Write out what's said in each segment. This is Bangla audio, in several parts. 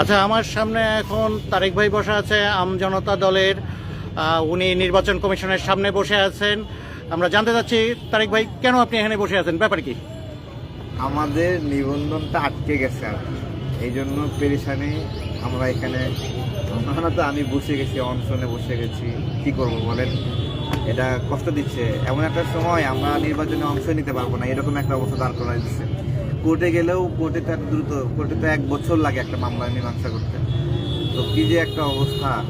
আচ্ছা আমার সামনে এখন তারেক ভাই বসে আছে, আম জনতা দলের উনি নির্বাচন কমিশনের সামনে বসে আছেন। আমরা জানতে চাচ্ছি, তারেক ভাই, কেন আপনি এখানে বসে আছেন? ব্যাপার কি? আমাদের নিবন্ধনটা আটকে গেছে আর এই জন্য পেরেশানি আমরা এখানে আমরা তো আমি বসে গেছি অনশনে বসে গেছি। কি করব বলেন? এটা কষ্ট দিচ্ছে। এমন একটা সময় আমরা নির্বাচনে অংশ নিতে পারব না, এরকম একটা অবস্থা দাঁড় করা দিচ্ছে। কোর্টে গেলেও কোর্টে তো দ্রুত কোর্টে তো এক বছর লাগে একটা মামলা মীমাংসা করতে। তো কি যে একটা অবস্থা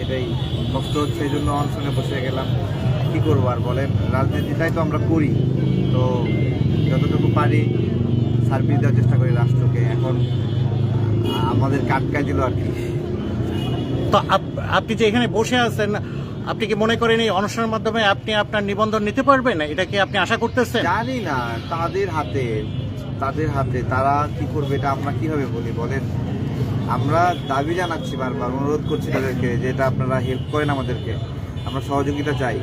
এটাই কষ্ট হচ্ছে এই জন্য অনশনে বসে গেলাম। কি করব আর বলেন? রাজনীতিটাই তো আমরা করি। তো যতটুকু পারি সার্ভিস দেওয়ার চেষ্টা করি রাষ্ট্রকে। এখন আমাদের কাটকায় দিল আর কি। তো আপ- আপনি যে এখানে বসে আছেন আপনি কি মনে করেন এই অনুষ্ঠানের মাধ্যমে আপনি আপনার নিবন্ধন নিতে পারবেন? এটা কি আপনি আশা করতেছেন? জানি না তাদের হাতে। তাদের হাতে তারা কি করবে এটা আমরা কীভাবে বলি বলেন? আমরা দাবি জানাচ্ছি বারবার অনুরোধ করছি তাদেরকে যে এটা আপনারা হেল্প করেন আমাদেরকে। আমরা সহযোগিতা চাই।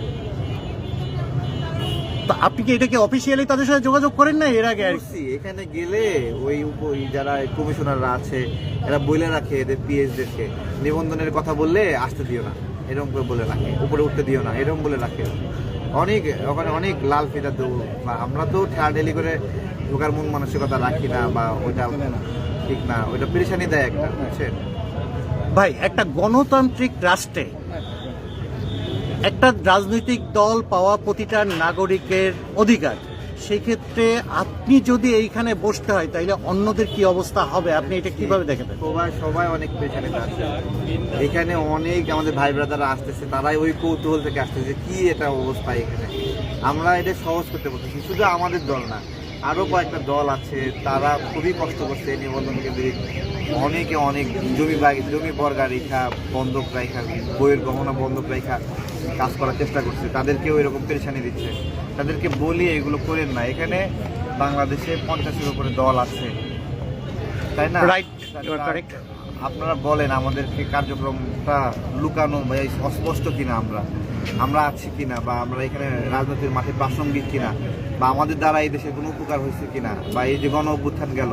তো আপনি কি এটাকে অফিসিয়ালি তাদের সাথে যোগাযোগ করেন না এর আগে আর? কি? করছি এখানে গেলে ওই উপ- ওই যারা কমিশনাররা আছে এরা বলে রাখে এদের পিএইচদেরকে নিবন্ধনের কথা বললে আসতে দিও না এরকম করে বলে রাখে উপরে উঠতে দিও না এরকম বলে রাখে। অনেক ওখানে অনেক লাল ফিতা দৌড় বা আমরা তো ঠেলা ঠেলাঠেলি করে ঢোকার মন মানসিকতা রাখি না বা ওইটা ঠিক না ওইটা পেরেশানি দেয় একটা বুঝছেন? ভাই একটা গণতান্ত্রিক রাষ্ট্রে একটা রাজনৈতিক দল পাওয়া প্রতিটা নাগরিকের অধিকার। সেক্ষেত্রে আপনি যদি এইখানে বসতে হয় তাইলে অন্যদের কি অবস্থা হবে? আপনি এটা কীভাবে দেখেন? সবাই সবাই অনেক পেরেশানিতে আছে। এখানে অনেক আমাদের ভাই ব্রাদাররা আসতেছে তারাই ওই কৌতূহল থেকে আসতেছে কি এটা অবস্থা এখানে? আমরা এটা সহজ করতে বলতেছি শুধু আমাদের দল না। আরও কয়েকটা দল আছে তারা খুবই কষ্ট করছে নিবন্ধন কেন্দ্রিক অনেকে অনেক জমি জমি বর্গা রেখা বন্ধক রেখা বইয়ের গহনা বন্ধক রেখা কাজ করার চেষ্টা করছে। তাদেরকেও এরকম পেরেশানি দিচ্ছে। তাদেরকে বলি এগুলো করেন না। এখানে বাংলাদেশে পঞ্চাশের উপরে দল আছে। তাই না? রাইট. আপনারা বলেন আমাদেরকে কার্যক্রমটা লুকানো বা অস্পষ্ট কিনা আমরা আমরা আছি কিনা বা আমরা এখানে রাজনীতির মাঠে প্রাসঙ্গিক কিনা বা আমাদের দ্বারা এই দেশে কোনো উপকার হয়েছে কিনা বা এই যে গণ অভ্যুত্থান গেল,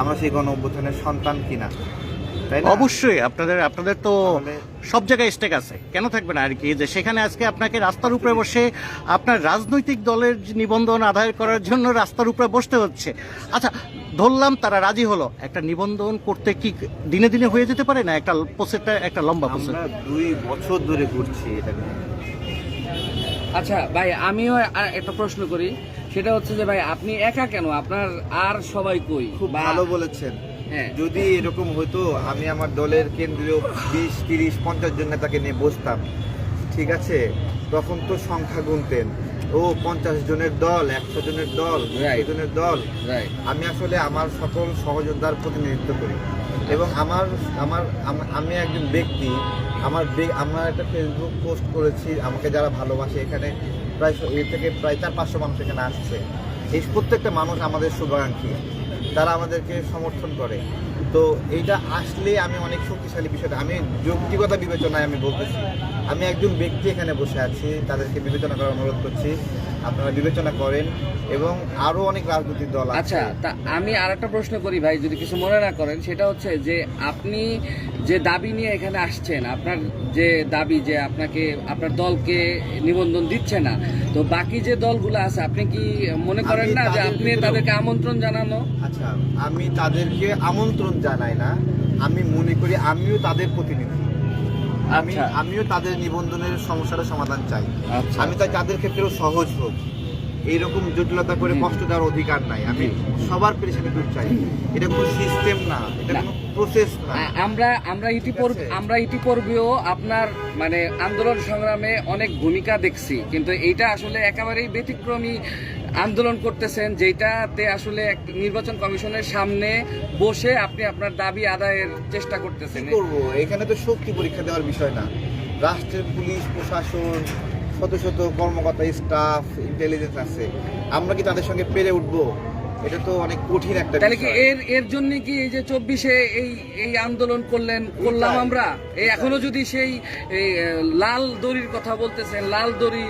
আমরা সেই গণ অভ্যুত্থানের সন্তান কিনা? অবশ্যই আপনাদের আপনাদের তো সব জায়গায় স্টেক আছে। কেন থাকবে না? আর কি যে সেখানে আজকে আপনাকে রাস্তার উপরে বসে আপনার রাজনৈতিক দলের যে নিবন্ধন আদায় করার জন্য রাস্তার উপরে বসতে হচ্ছে। আচ্ছা ধরলাম তারা রাজি হলো। একটা নিবন্ধন করতে কি দিনে দিনে হয়ে যেতে পারে না? একটা প্রসেসটা একটা লম্বা প্রসেস দুই বছর ধরে ঘুরছি এটা আচ্ছা ভাই আমিও একটা প্রশ্ন করি। সেটা হচ্ছে যে ভাই আপনি একা কেন? আপনার আর সবাই কই? খুব ভালো বলেছেন। যদি এরকম হতো আমি আমার দলের কেন্দ্রীয় বিশ তিরিশ পঞ্চাশ জন নেতাকে নিয়ে বসতাম ঠিক আছে? তখন তো সংখ্যা গুনতেন। ও পঞ্চাশ জনের দল একশো জনের দল. জনের দল। আমি আসলে আমার সকল সহযোদ্ধার প্রতিনিধিত্ব করি। এবং আমার আমার আমি একজন ব্যক্তি আমার আমরা একটা ফেসবুক পোস্ট করেছি আমাকে যারা ভালোবাসে এখানে প্রায় এর থেকে প্রায় চার পাঁচশো মানুষ এখানে আসছে। এই প্রত্যেকটা মানুষ আমাদের শুভাকাঙ্ক্ষী। তারা আমাদেরকে সমর্থন করে। তো এইটা আসলে আমি অনেক শক্তিশালী বিষয়টা আমি যৌক্তিকতা বিবেচনায় আমি বলতেছি। আমি একজন ব্যক্তি এখানে বসে আছি, তাদেরকে বিবেচনা করার অনুরোধ করছি। আপনারা বিবেচনা করেন এবং আরও অনেক রাজনৈতিক দল আচ্ছা তা আমি আর একটা প্রশ্ন করি ভাই, যদি কিছু মনে না করেন, সেটা হচ্ছে যে আপনি যে দাবি নিয়ে এখানে আসছেন আপনার যে দাবি যে আপনাকে আপনার দলকে নিবন্ধন দিচ্ছে না তো বাকি যে দলগুলো আছে আপনি কি মনে করেন না যে আপনি তাদেরকে আমন্ত্রণ জানানো? আচ্ছা আমি তাদেরকে আমন্ত্রণ জানাই না আমি মনে করি আমিও তাদের প্রতিনিধি। আমি আচ্ছা। আমিও তাদের নিবন্ধনের সমস্যার সমাধান চাই। আচ্ছা, আমি তাই তাদের ক্ষেত্রেও সহজ হোক। এইরকম জটিলতা করে। কষ্ট দেওয়ার অধিকার নাই। আমি সবার পেরেশানি দূর চাই। এটা কোনো সিস্টেম না এটা কোনো প্রসেস না। আমরা আমরা ইতিপূর্বে আমরা ইতিপূর্বেও আপনার মানে আন্দোলন সংগ্রামে অনেক ভূমিকা দেখছি। কিন্তু এইটা আসলে একেবারেই ব্যতিক্রমী আন্দোলন করতেছেন যেটাতে আসলে নির্বাচন কমিশনের সামনে বসে আপনি আপনার দাবি আদায়ের চেষ্টা করতেছেন। করব? এখানে তো শক্তি পরীক্ষা দেওয়ার বিষয় না। রাষ্ট্রের পুলিশ প্রশাসন শত শত কর্মকর্তা স্টাফ ইন্টেলিজেন্স আছে। আমরা কি তাদের সঙ্গে পেরে উঠবো? এটা তো অনেক কঠিন একটা তাহলে কি এর এর জন্য কি এই যে চব্বিশে এই এই আন্দোলন করলেন করলাম আমরা? এই এখনও যদি সেই এই লাল দড়ির কথা বলতেছেন লাল দড়ি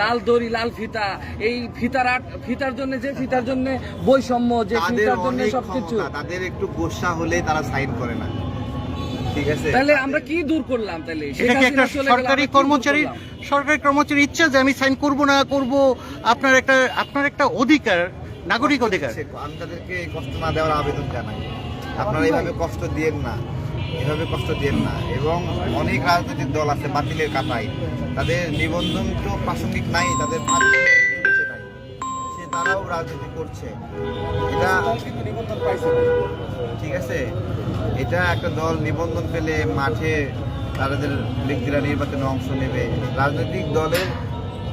লাল দড়ি লাল ফিতা এই ফিতার আট ফিতার জন্য যে ফিতার জন্য বৈষম্য যে তাদের ফিতার জন্য সবকিছু। তাদের একটু গোসা হলে তারা সাইন করে না। ঠিক আছে? তাহলে আমরা কি দূর করলাম তাহলে? কি একটা সরকারি কর্মচারী সরকারি কর্মচারী ইচ্ছা যে আমি সাইন করব না করব আপনার একটা আপনার একটা অধিকার নাগরিক অধিকার। আমি তাদেরকে কষ্ট না দেওয়ার আবেদন জানাই। আপনারা এইভাবে কষ্ট দিয়েন না। এভাবে কষ্ট দিয়েন না। এবং অনেক রাজনৈতিক দল আছে বাতিলের কাতায়। তাদের নিবন্ধন তো প্রাসঙ্গিক নাই তাদের সে তারাও রাজনীতি করছে। এটা ঠিক আছে? এটা একটা দল নিবন্ধন পেলে মাঠে তাদের ব্যক্তিরা নির্বাচনে অংশ নেবে। রাজনৈতিক দলের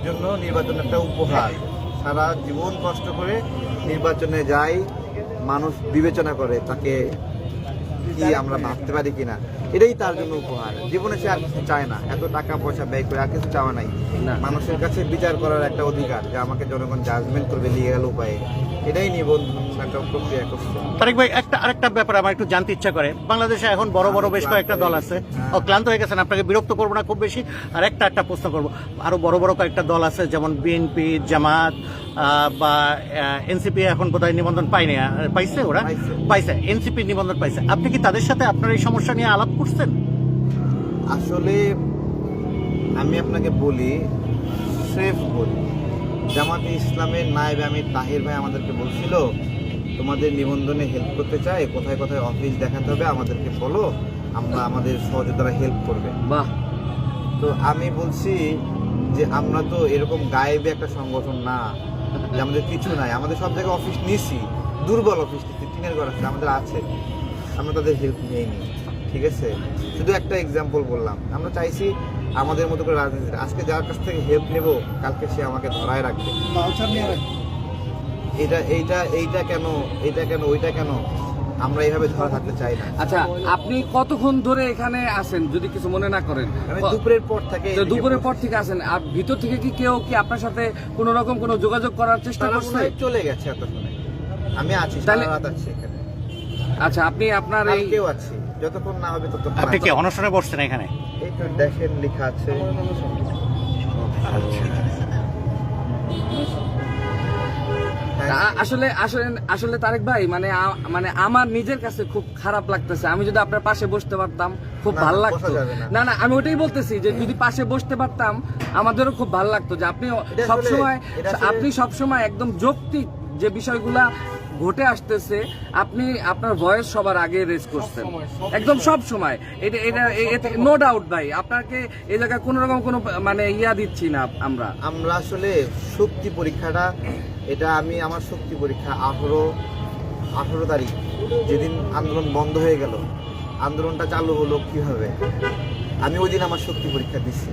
জন্য নির্বাচন একটা উপহার। সারা জীবন কষ্ট করে নির্বাচনে যায় মানুষ বিবেচনা করে তাকে কি আমরা ভাবতে পারি কিনা? এটাই তার জন্য উপহার। জীবনে সে আর কিছু চায় না। এত টাকা পয়সা ব্যয় করে আর কিছু চাওয়া নাই। মানুষের কাছে বিচার করার একটা অধিকার যে আমাকে জনগণ জাজমেন্ট করবে লিগাল উপায়ে। এটাই নিবন্ধন একটা প্রক্রিয়া করছে। তারেক ভাই একটা আরেকটা ব্যাপার আমার একটু জানতে ইচ্ছা করে। বাংলাদেশে এখন বড় বড় বেশ কয়েকটা দল আছে। ও ক্লান্ত হয়ে গেছেন আপনাকে বিরক্ত করব না খুব বেশি। আর একটা একটা প্রশ্ন করব। আরও বড় বড় কয়েকটা দল আছে যেমন বিএনপি জামাত বা এনসিপি এখন বোধহয় নিবন্ধন পায়নি পাইছে ওরা? পাইছে। পাইছে এনসিপি নিবন্ধন পাইছে। আপনি কি তাদের সাথে আপনার এই সমস্যা নিয়ে আলাপ করছেন? আসলে আমি আপনাকে বলি সেফ বলি। জামাতে ইসলামের নায়েবে আমি তাহির ভাই আমাদেরকে বলছিল তোমাদের নিবন্ধনে হেল্প করতে চাই কোথায় কোথায় অফিস দেখাতে হবে আমাদেরকে বলো আমরা আমাদের সহযোগিতারা হেল্প করবে। বাহ। তো আমি বলছি যে আমরা তো এরকম গায়েবে একটা সংগঠন না যে আমাদের কিছু নাই আমাদের সব জায়গায় অফিস নিছি দুর্বল অফিস নিছি টিনের ঘর আছে আমাদের আছে আমরা তাদের হেল্প নিইনি ঠিক আছে? শুধু একটা এক্সাম্পল বললাম আমরা চাইছি আমাদের মতো করে রাজনীতি আজকে যার কাছ থেকে হেল্প নেব কালকে সে আমাকে ধরায় রাখবে। এটা এইটা এইটা কেন এইটা কেন ওইটা কেন? আমরা এইভাবে ধরা থাকতে চাই না। আচ্ছা আপনি কতক্ষণ ধরে এখানে আছেন যদি কিছু মনে না করেন? দুপুরের পর থেকে তো দুপুরের পর থেকে আছেন আর ভিতর থেকে কি কেউ কি আপনার সাথে কোনো রকম কোনো যোগাযোগ করার চেষ্টা করছে? চলে গেছে এতক্ষণে। আমি আছি সারা তাহলে- রাত আছি এখানে। আচ্ছা আপনি আপনার এই কালকেও আছি যতক্ষণ না হবে ততক্ষণ আপনি কি। অনশনে বসছেন এখানে? এই তো দেখেন লেখা আছে। হ্যাঁ, আসলে আসলে আসলে তারেক ভাই মানে মানে আমার নিজের কাছে খুব খারাপ লাগতেছে আমি যদি আপনার পাশে বসতে পারতাম খুব ভালো লাগতো। না না আমি ওটাই বলতেছি যে যদি পাশে বসতে পারতাম আমাদেরও খুব ভালো লাগতো যে আপনি সবসময় আপনি সবসময় একদম যৌক্তিক যে বিষয়গুলা ঘটে আসতেছে আপনি আপনার ভয়েস সবার আগে রেজ করছেন। একদম সব সময়। এটা এটা নো ডাউট ভাই আপনাকে এই জায়গায় কোনো রকম কোনো মানে ইয়া দিচ্ছি না আমরা। আমরা আসলে শক্তি পরীক্ষাটা এটা আমি আমার শক্তি পরীক্ষা আঠারো আঠারো তারিখ যেদিন আন্দোলন বন্ধ হয়ে গেল আন্দোলনটা চালু হলো কীভাবে? আমি ওই দিন আমার শক্তি পরীক্ষা দিচ্ছি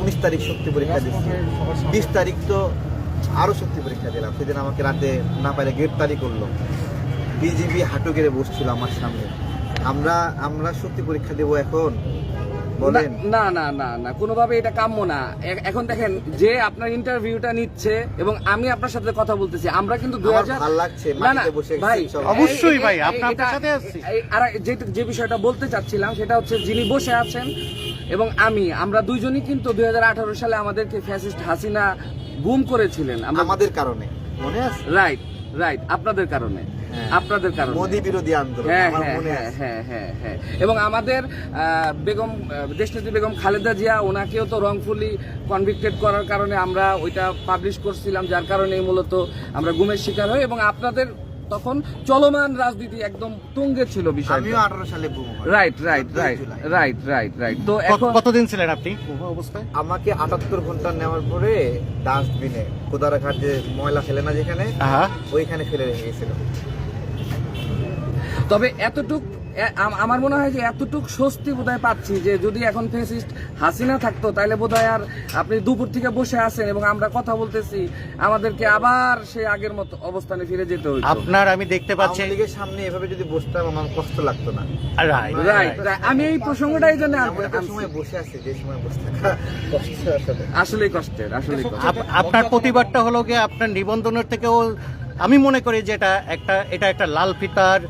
উনিশ তারিখ শক্তি পরীক্ষা দিচ্ছি বিশ তারিখ তো আরও শক্তি পরীক্ষা দিলাম। সেদিন আমাকে রাতে না পারে গ্রেপ্তারি করল। বিজিবি হাঁটু গেড়ে বসছিল আমার সামনে। আমরা আমরা শক্তি পরীক্ষা দেবো এখন? বলেন। না না না না কোনোভাবে এটা কাম্য না। এখন দেখেন যে আপনার ইন্টারভিউটা নিচ্ছে এবং আমি আপনার সাথে কথা বলতেছি আমরা কিন্তু দুই হাজার ভালো লাগছে, না না মাটিতে বসে ভাই অবশ্যই ভাই, আপনার সাথে আছি। আর যে যে বিষয়টা বলতে চাচ্ছিলাম সেটা হচ্ছে যিনি বসে আছেন এবং আমি আমরা দুইজনই কিন্তু দুই হাজার আঠারো সালে আমাদেরকে ফ্যাসিস্ট হাসিনা গুম করেছিলেন। আমাদের কারণে। মনে আছে? রাইট রাইট আপনাদের কারণে। হ্যাঁ। আপনাদের কারণে। মোদি বিরোধী আন্দোলন হ্যাঁ হ্যাঁ হ্যাঁ হ্যাঁ হ্যাঁ হ্যাঁ। এবং আমাদের বেগম দেশনেত্রী বেগম খালেদা জিয়া ওনাকেও তো রংফুলি কনভিক্টেড করার কারণে আমরা ওইটা পাবলিশ করছিলাম যার কারণে মূলত আমরা গুমের শিকার হই। এবং আপনাদের তখন চলমান রাজনীতি একদম তুঙ্গে ছিল আমিও বিষয়টা আঠারো সালে boom right right right right right right তো কত- এখন কতদিন ছিলেন আপনি অবস্থায়? আমাকে আটাত্তর ঘণ্টা নেওয়ার পরে ডাস্টবিনে কোদারাঘাট যে ময়লা ফেলে না যেখানে ওইখানে ফেলে রেখে গেছিল। তবে এতটুক আমার মনে হয় যে এতটুক স্বস্তি বোধহয় পাচ্ছি যে যদি এখন ফেসিস্ট হাসিনা থাকতো তাহলে বোধহয় আর আপনি দুপুর থেকে বসে আছেন এবং আমরা কথা বলতেছি আমাদেরকে আবার সে আগের মতো অবস্থানে ফিরে যেতে হইতো। আপনার আমি দেখতে পাচ্ছি লীগের সামনে এভাবে যদি বসতাম আমার কষ্ট লাগতো না। রাইট রাইট আমি এই প্রসঙ্গটাই জন্য সময় বসে আছে যে সময় বসে থাকা আসলে। আসলেই কষ্টের। আপ- আপনার প্রতিবাদটা হলো গিয়ে আপনার নিবন্ধনের থেকেও আমি মনে করি যে এটা একটা এটা একটা লাল ফিতার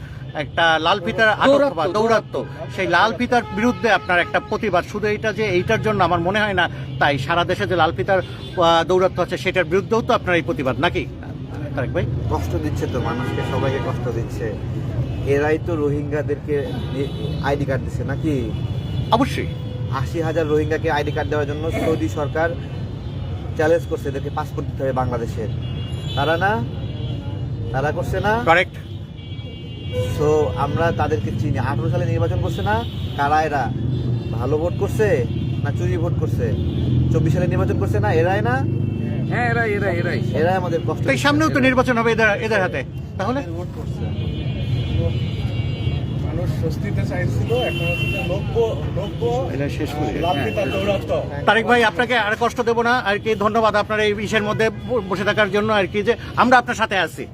একটা লাল ফিতার আটক দৌরাত্ম্য, বা দৌরাত্ম সেই লাল ফিতার বিরুদ্ধে আপনার একটা প্রতিবাদ। শুধু এইটা যে এইটার জন্য আমার মনে হয় না তাই সারা দেশে যে লাল ফিতার দৌরাত্ম আছে সেটার বিরুদ্ধেও তো আপনার এই প্রতিবাদ নাকি? তারেক ভাই? কষ্ট দিচ্ছে তো মানুষকে সবাইকে কষ্ট দিচ্ছে। এরাই তো রোহিঙ্গাদেরকে আইডি কার্ড দিছে নাকি? অবশ্যই। আশি হাজার রোহিঙ্গাকে আইডি কার্ড দেওয়ার জন্য সৌদি সরকার চ্যালেঞ্জ করছে এদেরকে পাসপোর্ট দিতে হবে বাংলাদেশের। তারা না? তারা করছে না? কারেক্ট সো আমরা তাদেরকে চিনি। আঠারো সালে নির্বাচন করছে না? কারা এরা? ভালো ভোট করছে না চুরি ভোট করছে? চব্বিশ সালে নির্বাচন করছে না? এরাই না? হ্যাঁ এরাই এরাই এরাই। এরাই আমাদের কষ্ট এই সামনেও তো নির্বাচন হবে এদের এদের হাতে। তাহলে? ভোট করছে। মানুষ স্বস্তিতে চাইছিল এখন হচ্ছে যে নব্য নব্য এটা শেষ করি। লালপিতা দৌরাত্ম তারেক ভাই আপনাকে আর কষ্ট দেবো না। আর কি ধন্যবাদ আপনার এই বিষয়ের মধ্যে বসে থাকার জন্য। আর কি যে আমরা আপনার সাথে আছি।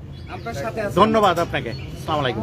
ধন্যবাদ আপনাকে। আসসালামু আলাইকুম।